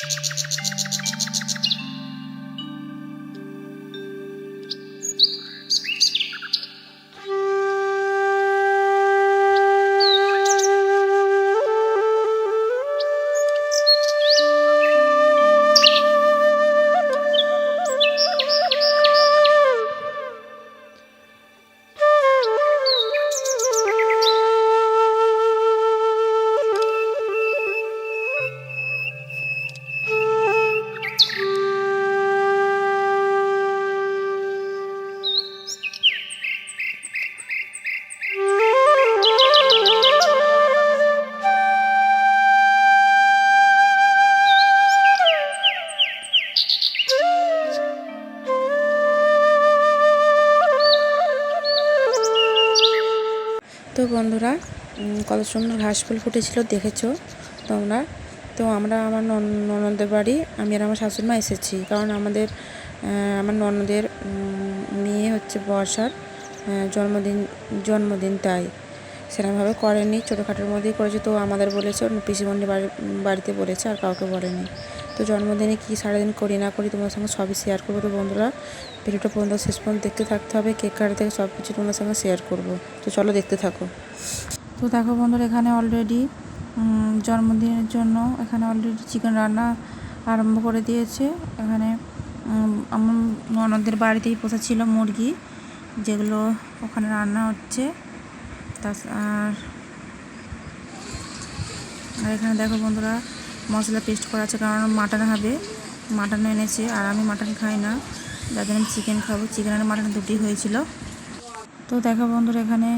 তো বন্ধুরা কত সুন্দর ঘাস ফুল ফুটেছিল, দেখেছ তোমরা? তো আমরা আমার নন- ননদের বাড়ি, আমি আর আমার শাশুড়ি মা এসেছি। কারণ আমাদের আমার ননদের মেয়ে হচ্ছে বর্ষার জন্মদিন জন্মদিন তাই। সেরকমভাবে করেনি, ছোটোখাটোর মধ্যেই করেছে। তো আমাদের বলেছে বাড়ি, বাড়িতে বলেছে, আর কাউকে বলেনি। তো জন্মদিনে কী সারাদিন করি না করি তোমাদের সঙ্গে সবই শেয়ার করব? তো বন্ধুরা ভিডিওটা পর্যন্ত শেষ পর্যন্ত দেখতে থাকতে হবে কেক কাটা থেকে সব কিছু তোমাদের সঙ্গে শেয়ার করব। তো চলো দেখতে থাকো। তো দেখো বন্ধুরা, এখানে অলরেডি জন্মদিনের জন্য এখানে অলরেডি চিকেন রান্না আরম্ভ করে দিয়েছে। এখানে আমার ননদের বাড়িতেই পোষা ছিল মুরগি, যেগুলো ওখানে রান্না হচ্ছে। তা আর আর এখানে দেখো বন্ধুরা মশলা পেস্ট করা আছে কারণ মাটন হবে। মাটন এনেছে আর আমি মাটন খাই না। যার জন্য আমি চিকেন খাব। চিকেন আর মাটন দুটি হয়েছিল। তো দেখো বন্ধুরা এখানে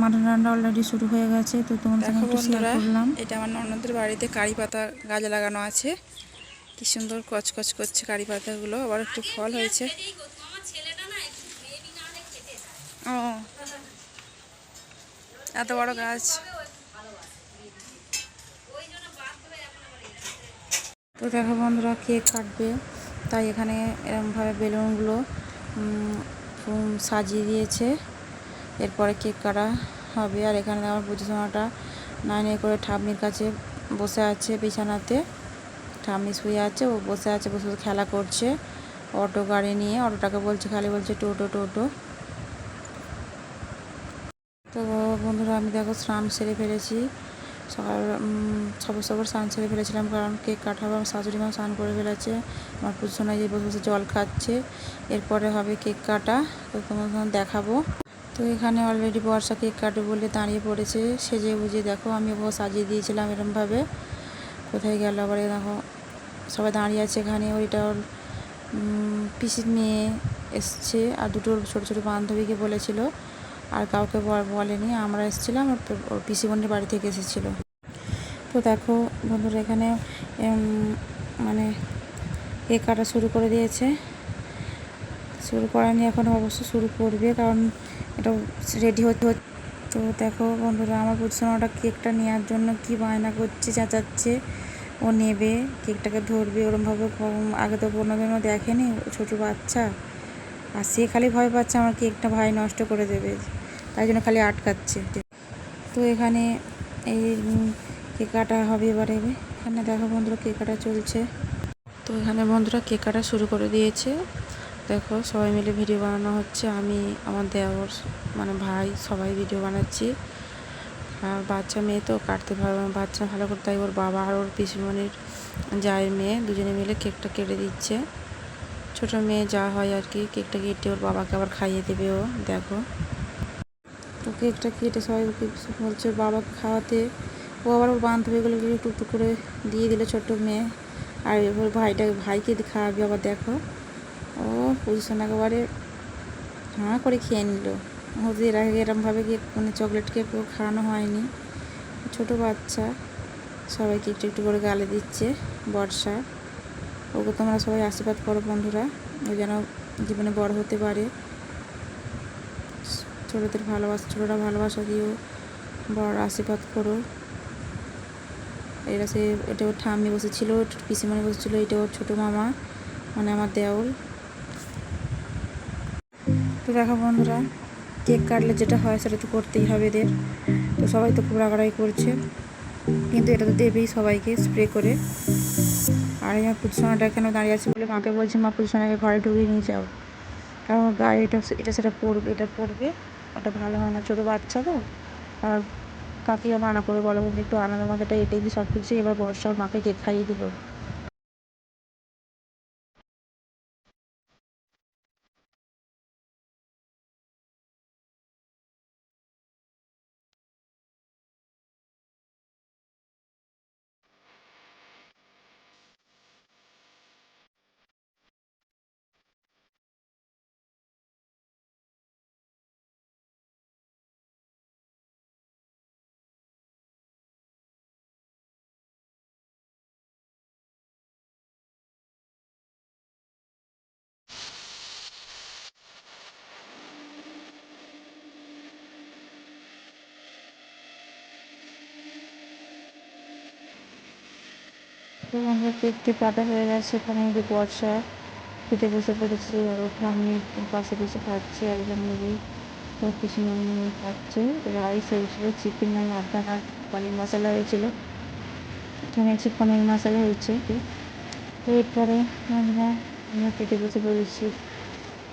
মাটন রান্না অলরেডি শুরু হয়ে গেছে। তো তোমাদের সঙ্গে একটু শেয়ার করলাম। এটা আমার ননদের বাড়িতে কারি পাতা গাছ লাগানো আছে। কি সুন্দর কচকচ করছে কারি পাতাগুলো। আবার একটু ফল হয়েছে। ও এত বড় গাছ। তো দেখো বন্ধুরা, কেক কাটবে। তাই এখানে এরকমভাবে বেলুনগুলো সাজিয়ে দিয়েছে। এরপরে কেক কাটা হবে। আর এখানে আমার পুজোসোনাটা নাইনে করে ঠাম্মির কাছে বসে আছে বিছানাতে। ঠাম্মি শুয়ে আছে, ও বসে আছে বসে খেলা করছে। অটো গাড়ি নিয়ে, অটোটাকে বলছে, খালি বলছে, টোটো টোটো। তো বন্ধুরা, আমি দেখো স্নান সেরে ফেলেছি। সকাল সবর সবর স্নান সেরে ফেলেছিলাম কারণ কেক কাটাবো আমার শাশুড়ি মা স্নান করে ফেলেছে। আমার পুজোনায় যে বসে বসে জল খাচ্ছে। এরপরে হবে কেক কাটা। তো তোমার দেখাবো। তো এখানে অলরেডি বর্ষা কেক কাটবে বলে দাঁড়িয়ে পড়েছে। সেজে বুঝে দেখো, আমি ও সাজিয়ে দিয়েছিলাম এরমভাবে। কোথায় গেল? আবার দেখো, সবাই দাঁড়িয়ে আছে এখানে। ওইটা ওর পিসির মেয়ে এসছে আর দুটো ছোটো ছোটো বান্ধবীকে বলেছিল। আর কাউকে বলেনি। আমরা এসেছিলাম, ওর পে- ওর পিসি বোনের বাড়ি থেকে এসেছিল। তো দেখো বন্ধুরা এখানে মানে কেক কাটা শুরু করে দিয়েছে। শুরু করেনি এখন অবশ্য শুরু করবে, কারণ এটা রেডি হতে হতে তো দেখো বন্ধুরা, আমার পুজোটা কেকটা নেওয়ার জন্য কি বায়না করছে, চেঁচাচ্ছে। ও নেবে, কেকটাকে ধরবে, ওরমভাবে আগে তো কোনোদিনও দেখেনি ছোটো বাচ্চা। আর সে খালি ভয় পাচ্ছে আমার কেকটা ভাই নষ্ট করে দেবে, তাই জন্য খালি আটকাচ্ছে। তো এখানে এই কেক কাটা হবে এবারে? এখানে দেখো বন্ধুরা কেক কাটা চলছে। তো এখানে বন্ধুরা কেক কাটা শুরু করে দিয়েছে। দেখো সবাই মিলে ভিডিও বানানো হচ্ছে। আমি, আমার দেওর মানে ভাই, সবাই ভিডিও বানাচ্ছি। আর বাচ্চা মেয়ে তো কাটতে ভালো, বাচ্চা ভালো করে, তাই ওর বাবা আর ওর পিসিমণির জায়ের মেয়ে দুজনে মিলে কেকটা কেটে দিচ্ছে। ছোটো মেয়ে যা হয় আর কি, কেকটা কেটে ওর বাবাকে আবার খাইয়ে দেবে ও, দেখো। তো কেকটা কেটে সবাই বলছে, বাবাকে খাওয়াতে। ও আবার ওর একটু একটু করে দিয়ে দিল ছোট্ট মেয়ে। আর ওর ভাইটা, ভাইকে খাওয়াবে, আবার দেখো। ও পজিশন একেবারে হাঁ করে খেয়ে নিল। ওদের আগে এরমভাবে কেক মানে চকলেট কেক খাওয়ানো হয়নি। ছোটো বাচ্চা, সবাইকে একটু একটু করে গালে দিচ্ছে, বর্ষা। ওকে তোমরা সবাই আশীর্বাদ করো বন্ধুরা, ও যেন জীবনে বড় হতে পারে। ছোটোদের ভালোবাসা, ছোটোরা ভালোবাসা দিও বড় আশীর্বাদ করো। এরা সে, এটা ওর ঠাম্মি বসেছিল, পিসিমণি বসেছিল, এটা ওর ছোটো মামা মানে আমার দেওর তো দেখো বন্ধুরা, কেক কাটলে যেটা হয় সেটা তো করতেই হবে এদের। তো সবাই তো খুব রাগারাগি করছে। কিন্তু এটা তো দেবেই সবাইকে স্প্রে করে। আর এই পুজোসোনাটা এখানে দাঁড়িয়ে আছে বলে মাকে বলছি, মা পুজোসোনাকে ঘরে ঢুকিয়ে নিয়ে যাও। কারণ গায়ে এটা এটা সেটা পড়বে এটা পড়বে ওটা ভালো হয় না, ছোটো বাচ্চা তো। আর কাকিও মানা করে বলে বলতে একটু আনন্দ মাথাটা এটাই দিয়ে সব কিছু এবার বর্ষা ওর মাকে খাইয়ে দিল আমরা কেকটি কাটা হয়ে গেছে ওখানে যে বর্ষা খেতে বসে পড়েছে, আর ওখানে আমি পাশে বসে খাচ্ছি একজন তো কিছু খাচ্ছে। রাইস হয়েছিল, চিকেন আর মাটন আর পনির মশলা হয়েছিল। এখানে হচ্ছে পনির মশলা হয়েছে এরপরে আমরা আমরা খেতে বসে পড়েছি,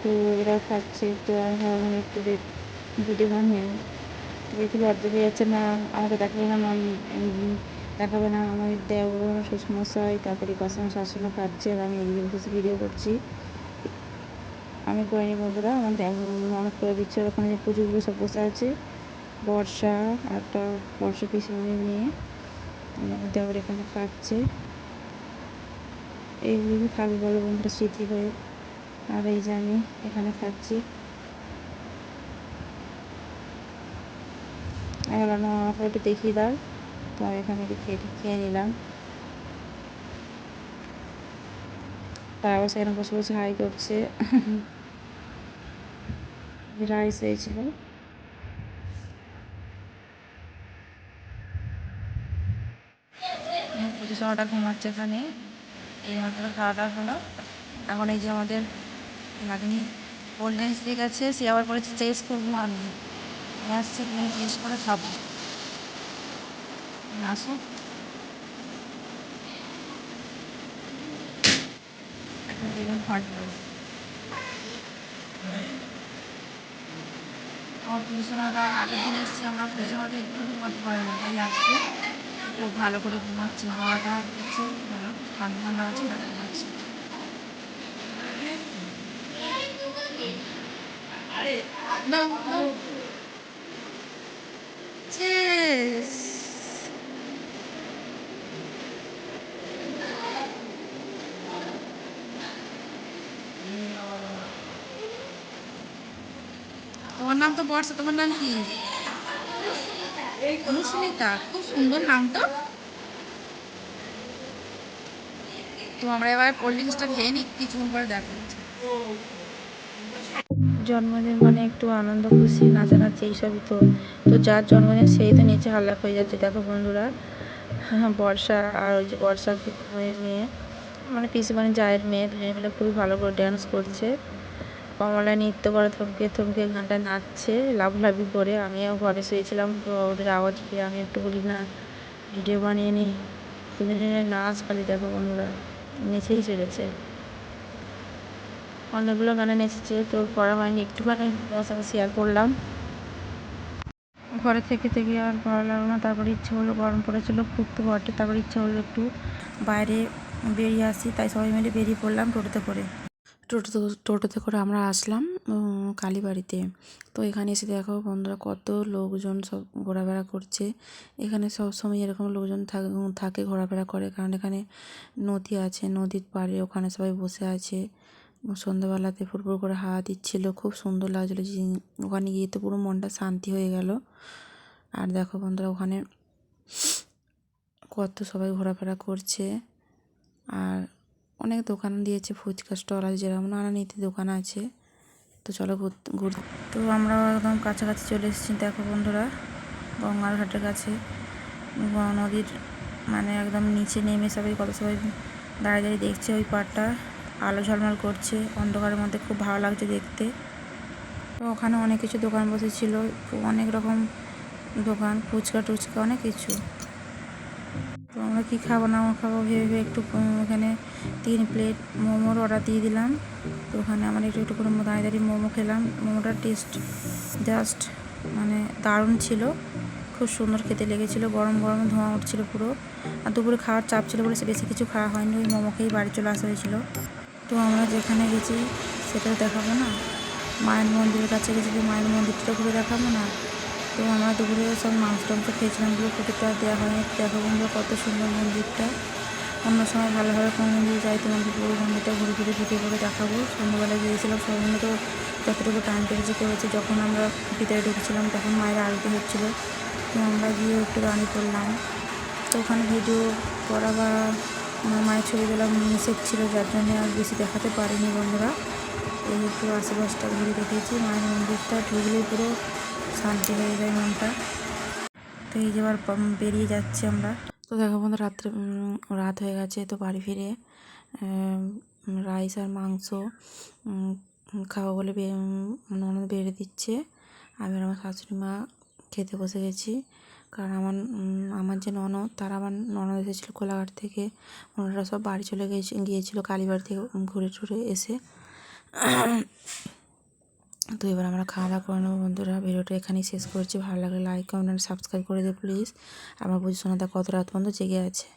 তো এরা খাচ্ছে, তো আমি একটু ভিডিও বানিয়ে, দেখি লজ্জা পেয়ে যাচ্ছে না, আমাকে দেখাবে না আমি দেখাবে না আমার দেওর শ্বশুরমশাই তারপরে আমার শাশুড়ি খাচ্ছে আর আমি এদিকে বসে ভিডিও করছি। আমি করিনি বন্ধুরা, আমার আমার করে দিচ্ছে ওখানে পুজোগুলো সব বসে আছে, বর্ষা একটা বর্ষা পিছনে নিয়ে দেওয়ার এখানে খাচ্ছে এইগুলো থাকবে বলো বন্ধুরা, স্মৃতি হয়ে। আর এই যে আমি এখানে খাচ্ছি। এবার আমাকে একটু দেখিয়ে দাও। আমি এখানে একটু খেয়ে খেয়ে নিলাম। তারপর সেখানে বসে বসে হাই করছে। রাইস হয়েছিল পুজো ঘুমাচ্ছে এখানে। এই মাত্র খাওয়া দাওয়া হলো। এখন এই যে আমাদের নাতনি বললেন ঠিক আছে সে আবার বলেছে চেস করব আমি। চেস করে খাব। আসুন আমার পুজো আগের দিন এসেছি আমরা হলে একটু ঘুমাতে পারি না তাই আজকে খুব ভালো করে ঘুমাচ্ছি হাওয়াটা হচ্ছে ভালো ঠান্ডা ঠান্ডা আছে তাই ঘুমাচ্ছি Cheers! তোমার নাম তো বর্ষা, তোমার নাম কি? অনুস্মিতা, খুব সুন্দর নামটা তো। আমরা এবার কোল্ড ড্রিঙ্কসটা খেয়ে নিই কিছুক্ষণ পরে দেখা জন্মদিন মানে একটু আনন্দ, খুশি, নাচানাচি, এইসবই তো। তো যার জন্মদিন, সেই তো নিচে হাল্লা হয়ে যাচ্ছে। দেখো বন্ধুরা, বর্ষা আর ওই যে বর্ষার মেয়ে মানে পিসি মানে জায়ের মেয়ে, দুজনে মিলে খুবই ভালো করে ড্যান্স করছে। কমলা নৃত্য করে থমকে থমকে গানটা নাচছে লাভলাভি করে। আমিও ঘরে শুয়েছিলাম, তো ওদের আওয়াজ পেয়ে আমি একটু বলি, না, ভিডিও বানিয়ে নিই দুজনের নাচ খালি দেখো বন্ধুরা, নেচেই চলেছে। অনেকগুলো গানে নেচেছে, তো করা হয়নি। একটুখানি তোমার সাথে শেয়ার করলাম। ঘরে থেকে থেকে আর ভালো লাগল না, তারপরে ইচ্ছে হলো গরম পড়েছিল তো ঘরটা তারপর ইচ্ছে হলো একটু বাইরে বেরিয়ে আসি, তাই সবাই মিলে বেরিয়ে পড়লাম টোটোতে করে। টোটোতে টোটোতে করে আমরা আসলাম কালীবাড়িতে। তো এখানে এসে দেখো বন্ধুরা কত লোকজন সব ঘোরাফেরা করছে। এখানে সব সময় এরকম লোকজন থাকে ঘোরাফেরা করে, কারণ এখানে নদী আছে, নদীর পাড়ে ওখানে সবাই বসে আছে। সন্ধ্যাবেলাতে ফুরফুর করে হাওয়া দিচ্ছিল, খুব সুন্দর লাগছিল ওখানে গিয়ে তো পুরো মনটা শান্তি হয়ে গেল। আর দেখো বন্ধুরা ওখানে কত সবাই ঘোরাফেরা করছে। আর অনেক দোকান দিয়েছে, ফুচকা স্টল আছে, যেরকম নানা নীতি দোকান আছে। তো চলো ঘুর তো আমরা একদম কাছাকাছি চলে এসেছি, দেখো বন্ধুরা, গঙ্গার ঘাটের কাছে। নদীর মানে একদম নিচে নেমে সবাই কত সবাই দাঁড়িয়ে দাঁড়িয়ে দেখছে ওই পাড়টা। আলো ঝলমল করছে, অন্ধকারের মধ্যে খুব ভালো লাগছে দেখতে। তো ওখানে অনেক কিছু দোকান বসেছিল, অনেক রকম দোকান, ফুচকা টুচকা, অনেক কিছু। তো আমরা কী খাব না খাব ভেবে একটু এখানে তিন প্লেট মোমোর অর্ডার দিয়ে দিলাম। তো ওখানে আমার একটু একটু করে দাঁড়িয়ে দাঁড়িয়ে মোমো খেলাম। মোমোটার টেস্ট জাস্ট মানে দারুণ ছিল। খুব সুন্দর খেতে লেগেছিলো। গরম গরম ধোঁয়া উঠছিল পুরো। আর দুপুরে খাওয়ার চাপ ছিল বলে সে বেশি কিছু খাওয়া হয়নি। ওই মোমো খেয়েই বাড়ি চলে আসা হয়েছিল। তো আমরা যেখানে গেছি সেটাও দেখাবো না। মায়ের মন্দিরের কাছে গেছি যে মায়ের মন্দিরটা ঘুরে দেখাবো না। তো আমরা দুপুরে সব মাংস টাংস খেয়েছিলাম। ফটোটা দেওয়া হয়নি। দেখো বন্ধুরা কত সুন্দর মন্দিরটা। অন্য সময় ভালোভাবে কোনো মন্দিরে যাই, তোমাদের পুরো মন্দিরটা ঘুরে ঘুরে ভিডিও করে দেখাবো। সন্ধ্যাবেলায় গিয়েছিলাম, সবাই তো যতটুকু টাইম পেরেছে করেছে। যখন আমরা ভিতরে ঢুকছিলাম, তখন মায়ের আরতি হচ্ছিল। তো আমরা গিয়ে একটু রানি করলাম তো ওখানে ভিডিও করা বা আমার মায়ের ছবি তোলা ছিল, যার জন্যে আর বেশি দেখাতে পারিনি বন্ধুরা। এই একটু আশেপাশটা ঘুরে দেখেছি মায়ের মন্দিরটা ঢুকলেই পুরো শান্তি হয়ে যায় মনটা। তো এই যে আবার বেরিয়ে যাচ্ছি আমরা। তো দেখো বন্ধু, রাত্রে রাত হয়ে গেছে, তো বাড়ি ফিরে রাইস আর মাংস খাওয়া বলে ননদ বেড়ে দিচ্ছে। আমি আর আমার শাশুড়ি মা খেতে বসে গেছি। কারণ আমার আমার যে ননদ, তারা আমার ননদ এসেছিল কোলাঘাট থেকে। ওনারা সব বাড়ি চলে গিয়েছে গিয়েছিল কালীবাড়ি থেকে ঘুরে টুরে এসে। তো এবার আমরা খাওয়া দাওয়া করে নেব বন্ধুরা। ভিডিওটা এখানেই শেষ করছি। ভালো লাগলে লাইক কমেন্ট সাবস্ক্রাইব করে দিও প্লিজ আমার বুঝি শোনাতে কত রাত পর্যন্ত জেগে আছে।